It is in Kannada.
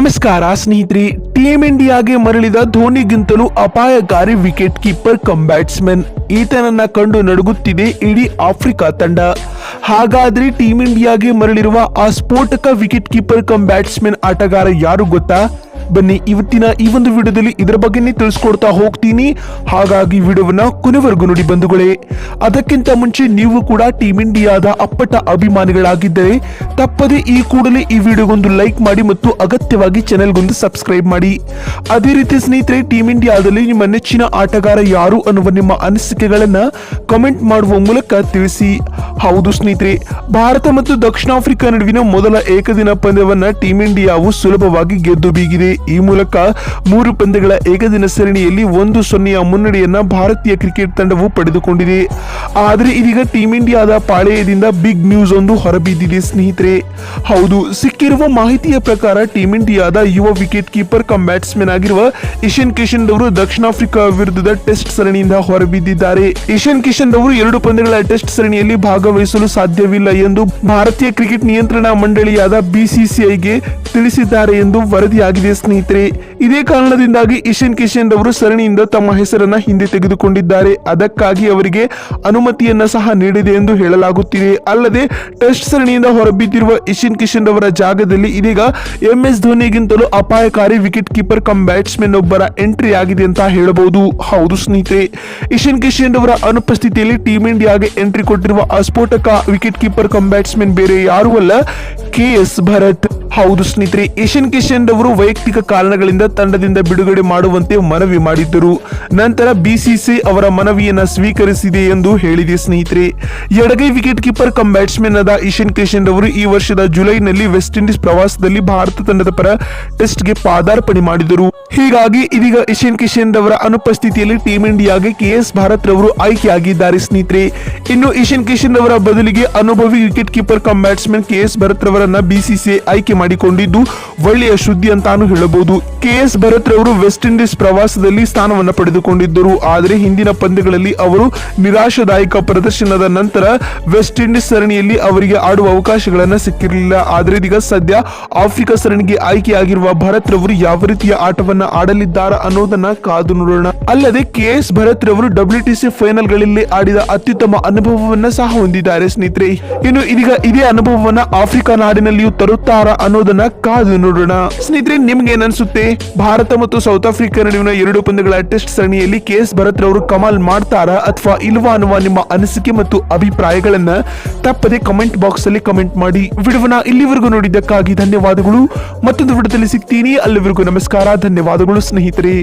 ನಮಸ್ಕಾರ, ಸ್ನೇಹಿತರೆ. ಟೀಮ್ ಇಂಡಿಯಾಗೆ ಮರಳಿದ ಧೋನಿಗಿಂತಲೂ ಅಪಾಯಕಾರಿ ವಿಕೆಟ್ ಕೀಪರ್ ಕಮ್ ಬ್ಯಾಟ್ಸ್ಮನ್ ಈತನನ್ನ ಕಂಡು ನಡುಗುತ್ತಿದೆ ಇಡೀ ಆಫ್ರಿಕಾ ತಂಡ. ಹಾಗಾದ್ರೆ ಟೀಮ್ ಇಂಡಿಯಾಗೆ ಮರಳಿರುವ ಆ ಸ್ಫೋಟಕ ವಿಕೆಟ್ ಕೀಪರ್ ಕಮ್ ಬ್ಯಾಟ್ಸ್ಮನ್ ಆಟಗಾರ ಯಾರು ಗೊತ್ತಾ? ಬನ್ನಿ ಇವತ್ತಿನ ಈ ಒಂದು ವಿಡಿಯೋದಲ್ಲಿ ಇದರ ಬಗ್ಗೆನೇ ತಿಳಿಸ್ಕೊಡ್ತಾ ಹೋಗ್ತೀನಿ. ಹಾಗಾಗಿ ವಿಡಿಯೋವನ್ನ ಕೊನೆವರೆಗೂ ನೋಡಿ ಬಂಧುಗಳೇ. ಅದಕ್ಕಿಂತ ಮುಂಚೆ ನೀವು ಕೂಡ ಟೀಮ್ ಇಂಡಿಯಾದ ಅಪ್ಪಟ ಅಭಿಮಾನಿಗಳಾಗಿದ್ದರೆ ತಪ್ಪದೆ ಈ ಕೂಡಲೇ ಈ ವಿಡಿಯೋಗೊಂದು ಲೈಕ್ ಮಾಡಿ ಮತ್ತು ಅಗತ್ಯವಾಗಿ ಚಾನೆಲ್ಗೊಂದು ಸಬ್ಸ್ಕ್ರೈಬ್ ಮಾಡಿ. ಅದೇ ರೀತಿ ಸ್ನೇಹಿತರೆ ಟೀಮ್ ಇಂಡಿಯಾದಲ್ಲಿ ನಿಮ್ಮ ನೆಚ್ಚಿನ ಆಟಗಾರ ಯಾರು ಅನ್ನುವ ನಿಮ್ಮ ಅನಿಸಿಕೆಗಳನ್ನ ಕಮೆಂಟ್ ಮಾಡುವ ಮೂಲಕ ತಿಳಿಸಿ. ಹೌದು ಸ್ನೇಹಿತರೆ, ಭಾರತ ಮತ್ತು ದಕ್ಷಿಣ ಆಫ್ರಿಕಾ ನಡುವಿನ ಮೊದಲ ಏಕದಿನ ಪಂದ್ಯವನ್ನ ಟೀಮ್ ಇಂಡಿಯಾವು ಸುಲಭವಾಗಿ ಗೆದ್ದು ಬೀಗಿದೆ. ಈ ಮೂಲಕ ಮೂರು ಪಂದ್ಯಗಳ ಏಕದಿನ ಸರಣಿಯಲ್ಲಿ ಒಂದು ಸೊನ್ನೆಯ ಮುನ್ನಡೆಯನ್ನ ಭಾರತೀಯ ಕ್ರಿಕೆಟ್ ತಂಡವು ಪಡೆದುಕೊಂಡಿದೆ. ಆದರೆ ಇದೀಗ ಟೀಂ ಇಂಡಿಯಾದ ಪಾಳೆಯದಿಂದ ಬಿಗ್ ನ್ಯೂಸ್ ಒಂದು ಹೊರಬಿದ್ದಿದೆ ಸ್ನೇಹಿತರೆ. ಹೌದು, ಸಿಕ್ಕಿರುವ ಮಾಹಿತಿಯ ಪ್ರಕಾರ ಟೀಂ ಇಂಡಿಯಾದ ಯುವ ವಿಕೆಟ್ ಕೀಪರ್ ಕಮ್ ಬ್ಯಾಟ್ಸ್ಮನ್ ಆಗಿರುವ ಇಶಾನ್ ಕಿಶನ್ ಅವರು ದಕ್ಷಿಣ ಆಫ್ರಿಕಾ ವಿರುದ್ಧದ ಟೆಸ್ಟ್ ಸರಣಿಯಿಂದ ಹೊರಬಿದ್ದಿದ್ದಾರೆ. ಇಶಾನ್ ಕಿಶನ್ ಅವರು ಎರಡು ಪಂದ್ಯಗಳ ಟೆಸ್ಟ್ ಸರಣಿಯಲ್ಲಿ ಭಾಗವಹಿಸಲು ಸಾಧ್ಯವಿಲ್ಲ ಎಂದು ಭಾರತೀಯ ಕ್ರಿಕೆಟ್ ನಿಯಂತ್ರಣ ಮಂಡಳಿಯಾದ ಬಿಸಿಸಿಐಗೆ ತಿಳಿಸಿದ್ದಾರೆ ಎಂದು ವರದಿಯಾಗಿದೆ ಸ್ನೇಹಿತರೆ, ಇದೇ ಕಾರಣದಿಂದಾಗಿ ಇಶನ್ ಕಿಶನ್ ರವರು ಸರಣಿಯಿಂದ ತಮ್ಮ ಹೆಸರನ್ನ ಹಿಂದೆ ತೆಗೆದುಕೊಂಡಿದ್ದಾರೆ. ಅದಕ್ಕಾಗಿ ಅವರಿಗೆ ಅನುಮತಿಯನ್ನ ಸಹ ನೀಡಿದೆ ಎಂದು ಹೇಳಲಾಗುತ್ತಿದೆ. ಅಲ್ಲದೆ, ಟೆಸ್ಟ್ ಸರಣಿಯಿಂದ ಹೊರಬಿದ್ದಿರುವ ಇಶನ್ ಕಿಶನ್ ರವರ ಜಾಗದಲ್ಲಿ ಇದೀಗ ಎಂ ಎಸ್ ಧೋನಿಗಿಂತಲೂ ಅಪಾಯಕಾರಿ ವಿಕೆಟ್ ಕೀಪರ್ ಕಮ್ ಬ್ಯಾಟ್ಸ್ಮನ್ ಒಬ್ಬರ ಎಂಟ್ರಿ ಆಗಿದೆ ಅಂತ ಹೇಳಬಹುದು. ಹೌದು ಸ್ನೇಹಿತರೆ ಇಶನ್ ಕಿಶನ್ ರವರ ಅನುಪಸ್ಥಿತಿಯಲ್ಲಿ ಟೀಮ್ ಇಂಡಿಯಾಗೆ ಎಂಟ್ರಿ ಕೊಟ್ಟಿರುವ ಅಸ್ಫೋಟಕ ವಿಕೆಟ್ ಕೀಪರ್ ಕಮ್ ಬ್ಯಾಟ್ಸ್ಮನ್ ಬೇರೆ ಯಾರೂ ಅಲ್ಲ, ಕೆ ಎಸ್ ಭರತ್. ಹೌದು ಸ್ನೇಹಿತರೆ ಏಷ್ಯನ್ ಕಿಶನ್ ರವರು ವೈಯಕ್ತಿಕ ಕಾರಣಗಳಿಂದ ತಂಡದಿಂದ ಬಿಡುಗಡೆ ಮಾಡುವಂತೆ ಮನವಿ ಮಾಡಿದ್ದರು. ನಂತರ ಬಿಸಿಸಿ ಅವರ ಮನವಿಯನ್ನ ಸ್ವೀಕರಿಸಿದೆ ಎಂದು ಹೇಳಿದೆ ಸ್ನೇಹಿತರೆ. ಎಡಗೈ ವಿಕೆಟ್ ಕೀಪರ್ ಕಮ್ ಬ್ಯಾಟ್ಸ್ಮನ್ ಆದ ಇಶನ್ ಕಿಶನ್ ಅವರು ಈ ವರ್ಷದ ಜುಲೈನಲ್ಲಿ ವೆಸ್ಟ್ ಇಂಡೀಸ್ ಪ್ರವಾಸದಲ್ಲಿ ಭಾರತ ತಂಡದ ಪರ ಟೆಸ್ಟ್ಗೆ ಪಾದಾರ್ಪಣೆ ಮಾಡಿದರು. ಹೀಗಾಗಿ ಇದೀಗ ಇಶನ್ ಕಿಶನ್ ರವರ ಅನುಪಸ್ಥಿತಿಯಲ್ಲಿ ಟೀಂ ಇಂಡಿಯಾಗೆ ಕೆ ಎಸ್ ಭಾರತ್ ರವರು ಆಯ್ಕೆಯಾಗಿದ್ದಾರೆ ಸ್ನೇಹಿತರೆ. ಇನ್ನು ಇಶನ್ ಕಿಶನ್ ರವರ ಬದಲಿಗೆ ಅನುಭವಿ wicket keeper cum batsman K S Bharat ರವರನ್ನ BCCI ಆಯ್ಕೆ ಮಾಡಿಕೊಂಡಿದ್ದು, ಒಳ್ಳೆಯ ಸುದ್ದಿ ಅಂತಾನು ಹೇಳಬಹುದು. ಕೆ ಎಸ್ ಭರತ್ ರವರು ವೆಸ್ಟ್ ಇಂಡೀಸ್ ಪ್ರವಾಸದಲ್ಲಿ ಸ್ಥಾನವನ್ನು ಪಡೆದುಕೊಂಡಿದ್ದರು. ಆದರೆ ಹಿಂದಿನ ಪಂದ್ಯಗಳಲ್ಲಿ ಅವರು ನಿರಾಶಾದಾಯಕ ಪ್ರದರ್ಶನದ ನಂತರ ವೆಸ್ಟ್ ಇಂಡೀಸ್ ಸರಣಿಯಲ್ಲಿ ಅವರಿಗೆ ಆಡುವ ಅವಕಾಶಗಳನ್ನು ಸಿಕ್ಕಿರಲಿಲ್ಲ. ಆದರೆ ಇದೀಗ ಸದ್ಯ ಆಫ್ರಿಕಾ ಸರಣಿಗೆ ಆಯ್ಕೆಯಾಗಿರುವ ಭರತ್ ರವರು ಯಾವ ರೀತಿಯ ಆಟವನ್ನು ಆಡಲಿದ್ದಾರೆ ಅನ್ನೋದನ್ನ ಕಾದು ನೋಡೋಣ. ಅಲ್ಲದೆ ಕೆ ಎಸ್ ಭರತ್ ರವರು ಡಬ್ಲ್ಯೂ ಟಿ ಸಿ ಫೈನಲ್ಗಳಲ್ಲಿ ಆಡಿದ ಅತ್ಯುತ್ತಮ ಅನುಭವವನ್ನ ಸಹ ಹೊಂದಿದ್ದಾರೆ ಸ್ನೇಹಿತರೆ. ಇನ್ನು ಇದೀಗ ಇದೇ ಅನುಭವವನ್ನ ಆಫ್ರಿಕಾ ನಾಡಿನಲ್ಲಿಯೂ ತರುತ್ತಾರ ಅನ್ನೋದನ್ನ ಕಾದು ನೋಡೋಣ. ಸ್ನೇಹಿತರೆ, ನಿಮ್ಗೆ ಏನ್ಸುತ್ತೆ ಭಾರತ ಮತ್ತು ಸೌತ್ ಆಫ್ರಿಕಾ ನಡುವಿನ ಎರಡು ಪಂದ್ಯಗಳ ಟೆಸ್ಟ್ ಸರಣಿಯಲ್ಲಿ ಕೆ ಎಸ್ ಭರತ್ ರವರು ಕಮಾಲ್ ಮಾಡ್ತಾರಾ ಅಥವಾ ಇಲ್ವಾ ಅನ್ನುವ ನಿಮ್ಮ ಅನಿಸಿಕೆ ಮತ್ತು ಅಭಿಪ್ರಾಯಗಳನ್ನ ತಪ್ಪದೆ ಕಮೆಂಟ್ ಬಾಕ್ಸ್ ಅಲ್ಲಿ ಕಮೆಂಟ್ ಮಾಡಿ. ವಿಡಿಯೋನ ಇಲ್ಲಿವರೆಗೂ ನೋಡಿದ್ದಕ್ಕಾಗಿ ಧನ್ಯವಾದಗಳು. ಮತ್ತೊಂದು ವಿಡಿಯೋದಲ್ಲಿ ಸಿಗ್ತೀನಿ. ಅಲ್ಲಿವರೆಗೂ ನಮಸ್ಕಾರ. ಧನ್ಯವಾದಗಳು ಸ್ನೇಹಿತರೆ.